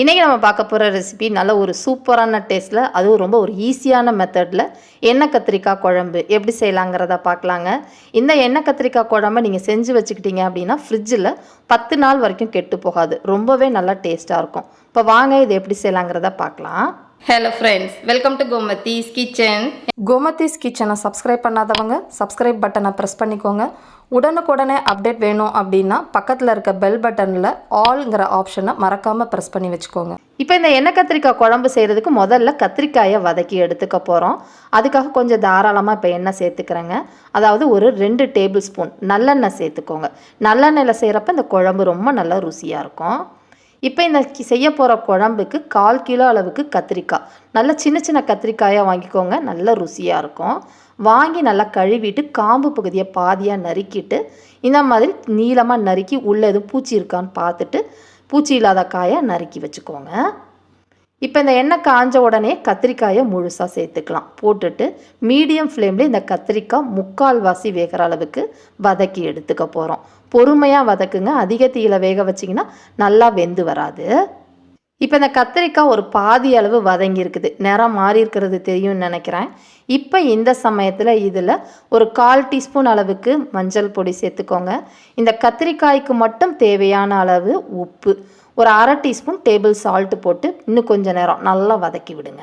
இன்றைக்கி நம்ம பார்க்க போகிற ரெசிபி நல்ல ஒரு சூப்பரான டேஸ்ட்டில் அதுவும் ரொம்ப ஒரு ஈஸியான மெத்தடில் எண்ணெய் கத்திரிக்காய் குழம்பு எப்படி செய்யலாங்கிறத பார்க்கலாங்க. இந்த எண்ணெய் கத்திரிக்காய் குழம்பை நீங்கள் செஞ்சு வச்சுக்கிட்டீங்க அப்படின்னா ஃப்ரிட்ஜில் பத்து நாள் வரைக்கும் கெட்டு போகாது. ரொம்பவே நல்லா டேஸ்ட்டாக இருக்கும். இப்போ வாங்க இது எப்படி செய்யலாங்கிறத பார்க்கலாம். Hello friends welcome to Gomathi's kitchen Gomathi's கிச்சனை சப்ஸ்கிரைப் பண்ணாதவங்க சப்ஸ்கிரைப் பட்டனை ப்ரெஸ் பண்ணிக்கோங்க. உடனுக்குடனே அப்டேட் வேணும் அப்படின்னா பக்கத்தில் இருக்க பெல் பட்டனில் ஆல்ங்கிற ஆப்ஷனை மறக்காமல் ப்ரெஸ் பண்ணி வச்சுக்கோங்க. இப்போ இந்த எண்ணெய் கத்திரிக்காய் குழம்பு செய்கிறதுக்கு முதல்ல கத்திரிக்காயை வதக்கி எடுத்துக்க போகிறோம் அதுக்காக கொஞ்சம் தாராளமாக இப்போ எண்ணெய் சேர்த்துக்கிறேங்க. அதாவது ஒரு ரெண்டு டேபிள் ஸ்பூன் நல்லெண்ணெய் சேர்த்துக்கோங்க. நல்லெண்ணெயில் செய்கிறப்ப இந்த குழம்பு ரொம்ப நல்லா ருசியாக இருக்கும். இப்போ இந்த செய்ய போகிற குழம்புக்கு கால் கிலோ அளவுக்கு கத்திரிக்காய். நல்ல சின்ன சின்ன கத்திரிக்காயாக வாங்கிக்கோங்க. நல்ல ருசியாக இருக்கும். வாங்கி நல்லா கழுவிட்டு காம்பு பகுதியை பாதியாக நறுக்கிட்டு இந்த மாதிரி நீளமாக நறுக்கி உள்ளே எதுவும் பூச்சி இருக்கான்னு பார்த்துட்டு பூச்சி இல்லாத காயை நறுக்கி வச்சுக்கோங்க. இப்போ இந்த எண்ணெய் காஞ்ச உடனே கத்திரிக்காயை முழுசாக சேர்த்துக்கலாம். போட்டுட்டு மீடியம் ஃப்ளேமில் இந்த கத்திரிக்காய் முக்கால்வாசி வேகிற அளவுக்கு வதக்கி எடுத்துக்க போகிறோம் பொறுமையாக வதக்குங்க. அதிக தீயில வேக வச்சிங்கன்னா நல்லா வெந்து வராது. இப்போ இந்த கத்திரிக்காய் ஒரு பாதி அளவு வதங்கியிருக்குது நிறம் மாறி இருக்கிறது தெரியும்னு நினைக்கிறேன். இப்போ இந்த சமயத்தில் இதில் ஒரு கால் டீஸ்பூன் அளவுக்கு மஞ்சள் பொடி சேர்த்துக்கோங்க. இந்த கத்திரிக்காய்க்கு மட்டும் தேவையான அளவு உப்பு. ஒரு அரை டீஸ்பூன் டேபிள் சால்ட்டு போட்டு இன்னும் கொஞ்சம் நேரம் நல்லா வதக்கி விடுங்க.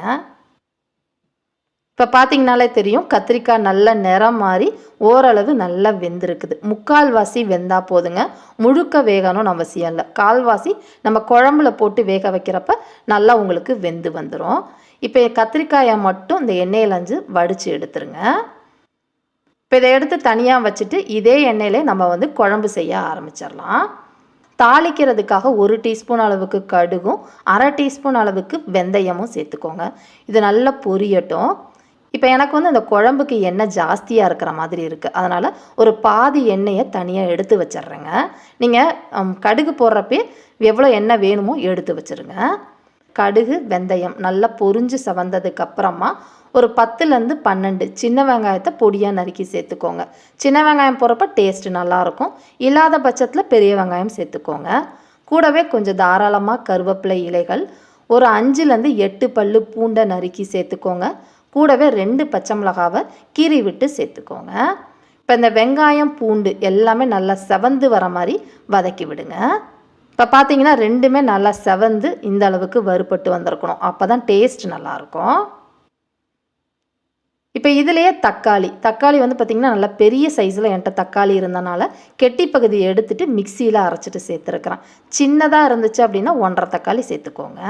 இப்போ பார்த்தீங்கனாலே தெரியும் கத்திரிக்காய் நல்ல நிறம் மாறி ஓரளவு நல்லா வெந்திருக்குது. முக்கால்வாசி வெந்தா போதுங்க. முழுக்க வேகணும்னு அவசியம் இல்லை. கால்வாசி நம்ம குழம்புல போட்டு வேக வைக்கிறப்ப நல்லா உங்களுக்கு வெந்து வந்துடும் இப்போ கத்திரிக்காயை மட்டும் இந்த எண்ணெயில் அஞ்சு வடித்து எடுத்துருங்க. இப்போ இதை எடுத்து தனியாக வச்சுட்டு இதே எண்ணெயிலே நம்ம வந்து குழம்பு செய்ய ஆரம்பிச்சிடலாம். தாளிக்கிறதுக்காக ஒரு டீஸ்பூன் அளவுக்கு கடுகும் அரை டீஸ்பூன் அளவுக்கு வெந்தயமும் சேர்த்துக்கோங்க. இது நல்லா பொரியட்டும். இப்போ எனக்கு வந்து அந்த குழம்புக்கு எண்ணெய் ஜாஸ்தியாக இருக்கிற மாதிரி இருக்குது அதனால் ஒரு பாதி எண்ணெயை தனியாக எடுத்து வச்சிடுறேங்க நீங்கள் கடுகு போடுறப்பே எவ்வளோ எண்ணெய் வேணுமோ எடுத்து வச்சுருங்க. கடுகு வெந்தயம் நல்லா பொறிஞ்சு சவந்ததுக்கு அப்புறமா ஒரு பத்துலேருந்து பன்னெண்டு சின்ன வெங்காயத்தை பொடியாக நறுக்கி சேர்த்துக்கோங்க சின்ன வெங்காயம் போடுறப்ப டேஸ்ட் நல்லாயிருக்கும் இல்லாத பட்சத்தில் பெரிய வெங்காயம் சேர்த்துக்கோங்க கூடவே கொஞ்சம் தாராளமாக கருவேப்பிலை இலைகள் ஒரு அஞ்சுலேருந்து எட்டு பல்லு பூண்டை நறுக்கி சேர்த்துக்கோங்க கூடவே ரெண்டு பச்சை மிளகாவை கீறி விட்டு சேர்த்துக்கோங்க. இப்போ இந்த வெங்காயம் பூண்டு எல்லாமே நல்லா செவந்து வர மாதிரி வதக்கி விடுங்க. இப்போ பார்த்தீங்கன்னா ரெண்டுமே நல்லா செவந்து இந்த அளவுக்கு வறுபட்டு வந்திருக்கணும். அப்போ தான் டேஸ்ட் நல்லாயிருக்கும். இப்போ இதுலேயே தக்காளி. தக்காளி வந்து பார்த்திங்கன்னா நல்லா பெரிய சைஸில் என்கிட்ட தக்காளி இருந்தனால கெட்டி பகுதியை எடுத்துகிட்டு மிக்சியில் அரைச்சிட்டு சேர்த்துருக்குறேன். சின்னதாக இருந்துச்சு அப்படின்னா ஒன்றரை தக்காளி சேர்த்துக்கோங்க.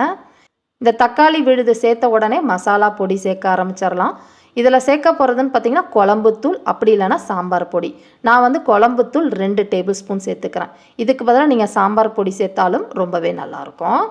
இந்த தக்காளி விழுது சேர்த்த உடனே மசாலா பொடி சேர்க்க ஆரம்பிச்சிடலாம். இதில் சேர்க்க போகிறதுன்னு பார்த்தீங்கன்னா குழம்புத்தூள் அப்படி இல்லைன்னா சாம்பார் பொடி. நான் வந்து குழம்புத்தூள் ரெண்டு டேபிள் ஸ்பூன் சேர்த்துக்கிறேன். இதுக்கு பதிலாக நீங்கள் சாம்பார் பொடி சேர்த்தாலும் ரொம்பவே நல்லாயிருக்கும்.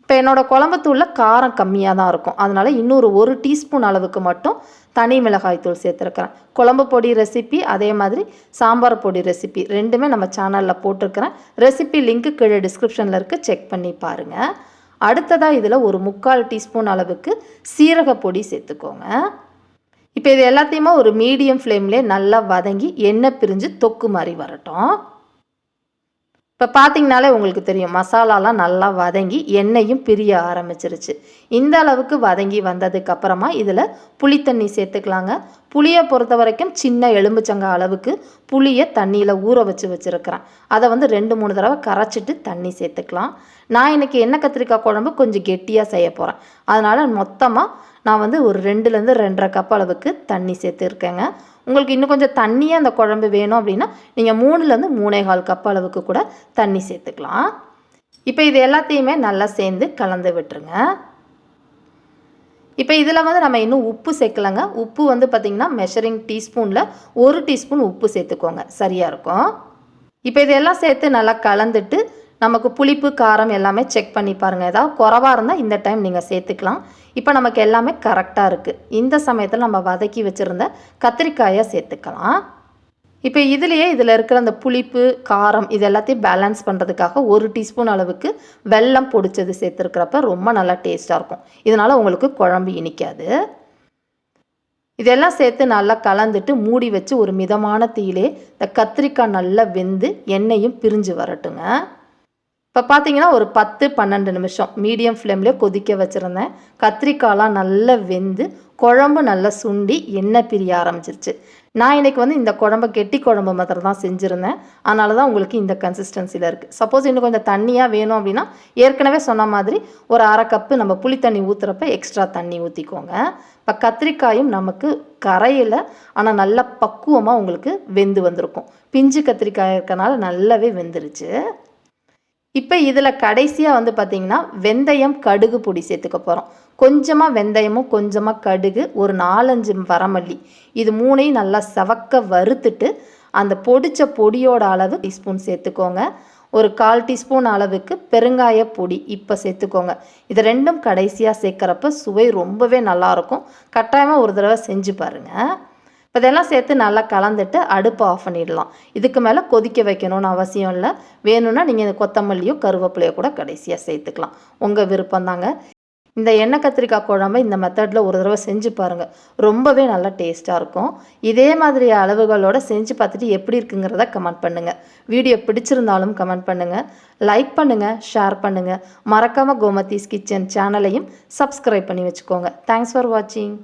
இப்போ என்னோடய குழம்புத்தூளில் காரம் கம்மியாக தான் இருக்கும். அதனால் இன்னொரு ஒரு டீஸ்பூன் அளவுக்கு மட்டும் தனி மிளகாய் தூள் சேர்த்துருக்குறேன். குழம்பு பொடி ரெசிபி அதே மாதிரி சாம்பார் பொடி ரெசிபி ரெண்டுமே நம்ம சேனலில் போட்டிருக்கிறேன். ரெசிபி லிங்க்கு கீழே டிஸ்கிரிப்ஷனில் இருக்குது செக் பண்ணி பாருங்கள் அடுத்ததாக இதில் ஒரு முக்கால் டீஸ்பூன் அளவுக்கு சீரக பொடி சேர்த்துக்கோங்க. இப்போ இது எல்லாத்தையுமே ஒரு மீடியம் ஃப்ளேம்லேயே நல்லா வதங்கி எண்ணெய் பிரிஞ்சு தொக்கு மாதிரி வரட்டும். இப்போ பார்த்தீங்கனாலே உங்களுக்கு தெரியும் மசாலாலாம் நல்லா வதங்கி எண்ணெயும் பிரிய ஆரம்பிச்சிருச்சு. இந்த அளவுக்கு வதங்கி வந்ததுக்கப்புறமா இதில் இதில் புளித்தண்ணி சேர்த்துக்கலாங்க. புளியை பொறுத்த வரைக்கும் சின்ன எலும்புச்சங்க அளவுக்கு புளியை தண்ணியில் ஊற வச்சு வச்சுருக்கிறேன். அதை வந்து ரெண்டு மூணு தடவை கரைச்சிட்டு தண்ணி சேர்த்துக்கலாம். நான் இன்றைக்கி எண்ணெய் கத்திரிக்காய் குழம்பு கொஞ்சம் கெட்டியாக செய்ய போகிறேன் அதனால் மொத்தமாக நான் வந்து ஒரு ரெண்டுலேருந்து ரெண்டரை கப் அளவுக்கு தண்ணி சேர்த்துருக்கேங்க. உங்களுக்கு இன்னும் கொஞ்சம் தண்ணியாக அந்த குழம்பு வேணும் அப்படின்னா நீங்கள் மூணுலேருந்து மூணே கால் கப் அளவுக்கு கூட தண்ணி சேர்த்துக்கலாம். இப்போ இது எல்லாத்தையுமே நல்லா சேர்ந்து கலந்து விட்டுருங்க. இப்போ இதில் வந்து நம்ம இன்னும் உப்பு சேர்க்கலங்க. உப்பு வந்து பார்த்திங்கன்னா மெஷரிங் டீஸ்பூனில் ஒரு டீஸ்பூன் உப்பு சேர்த்துக்கோங்க. சரியாக இருக்கும். இப்போ இதெல்லாம் சேர்த்து நல்லா கலந்துட்டு நமக்கு புளிப்பு காரம் எல்லாமே செக் பண்ணி பாருங்கள் ஏதாவது குறவாக இருந்தால் இந்த டைம் நீங்கள் சேர்த்துக்கலாம். இப்போ நமக்கு எல்லாமே கரெக்டாக இருக்குது இந்த சமயத்தில் நம்ம வதக்கி வச்சுருந்த கத்திரிக்காயை சேர்த்துக்கலாம். இப்போ இதுலேயே இதில் இருக்கிற அந்த புளிப்பு காரம் இது எல்லாத்தையும் பேலன்ஸ் பண்ணுறதுக்காக ஒரு டீஸ்பூன் அளவுக்கு வெல்லம் பொடிச்சது சேர்த்துருக்கிறப்ப ரொம்ப நல்லா டேஸ்ட்டாக இருக்கும். இதனால் உங்களுக்கு குழம்பு இனிக்காது. இதெல்லாம் சேர்த்து நல்லா கலந்துட்டு மூடி வச்சு ஒரு மிதமான தீயிலே இந்த கத்திரிக்காய் நல்லா வெந்து எண்ணெயும் பிரிஞ்சு வரட்டுங்க. இப்போ பார்த்தீங்கன்னா ஒரு பத்து பன்னெண்டு நிமிஷம் மீடியம் ஃப்ளேம்லேயே கொதிக்க வச்சுருந்தேன். கத்திரிக்காய்லாம் நல்லா வெந்து குழம்பு நல்லா சுண்டி எண்ணெய் பிரிய ஆரம்பிச்சிருச்சு. நான் இன்றைக்கி வந்து இந்த குழம்பை கெட்டி குழம்பு மாத்திரம் தான் செஞ்சுருந்தேன். அதனால தான் உங்களுக்கு இந்த கன்சிஸ்டன்சியில் இருக்குது சப்போஸ் இன்னும் கொஞ்சம் தண்ணியாக வேணும் அப்படின்னா ஏற்கனவே சொன்ன மாதிரி ஒரு அரை கப்பு நம்ம புளி தண்ணி ஊற்றுறப்ப எக்ஸ்ட்ரா தண்ணி ஊற்றிக்கோங்க இப்போ கத்திரிக்காயும் நமக்கு கரையில் ஆனால் நல்லா பக்குவமாக உங்களுக்கு வெந்து வந்திருக்கும். பிஞ்சு கத்திரிக்காய் இருக்கனால நல்லாவே வெந்துருச்சு. இப்போ இதில் கடைசியாக வந்து பார்த்திங்கன்னா வெந்தயம் கடுகு பொடி சேர்த்துக்க போகிறோம் கொஞ்சமாக வெந்தயமும் கொஞ்சமாக கடுகு ஒரு நாலஞ்சு வரமல்லி. இது மூணையும் நல்லா செவக்க வறுத்துட்டு அந்த பொடிச்ச பொடியோட அளவு டீஸ்பூன் சேர்த்துக்கோங்க. ஒரு கால் டீஸ்பூன் அளவுக்கு பெருங்காய பொடி இப்போ சேர்த்துக்கோங்க. இது ரெண்டும் கடைசியாக சேர்க்குறப்ப சுவை ரொம்பவே நல்லாயிருக்கும் கட்டாயமாக ஒரு தடவை செஞ்சு பாருங்கள் இப்போ இதெல்லாம் சேர்த்து நல்லா கலந்துட்டு அடுப்பை ஆஃப் பண்ணிடலாம். இதுக்கு மேலே கொதிக்க வைக்கணும்னு அவசியம் இல்லை. வேணும்னா நீங்கள் இந்த கொத்தமல்லியோ கருவேப்பிலையோ கூட கடைசியாக சேர்த்துக்கலாம். உங்கள் விருப்பம் தாங்க இந்த எண்ணெய் கத்திரிக்காய் குழம்பு இந்த மெத்தடில் ஒரு தடவை செஞ்சு பாருங்கள் ரொம்பவே நல்லா டேஸ்ட்டாக இருக்கும். இதே மாதிரி அளவுகளோட செஞ்சு பார்த்துட்டு எப்படி இருக்குங்கிறத கமெண்ட் பண்ணுங்கள் வீடியோ பிடிச்சிருந்தாலும் கமெண்ட் பண்ணுங்கள் லைக் பண்ணுங்கள் ஷேர் பண்ணுங்கள் மறக்காமல் கோமதீஸ் கிச்சன் சேனலையும் சப்ஸ்கிரைப் பண்ணி வச்சுக்கோங்க. தேங்க்ஸ் ஃபார் வாட்சிங்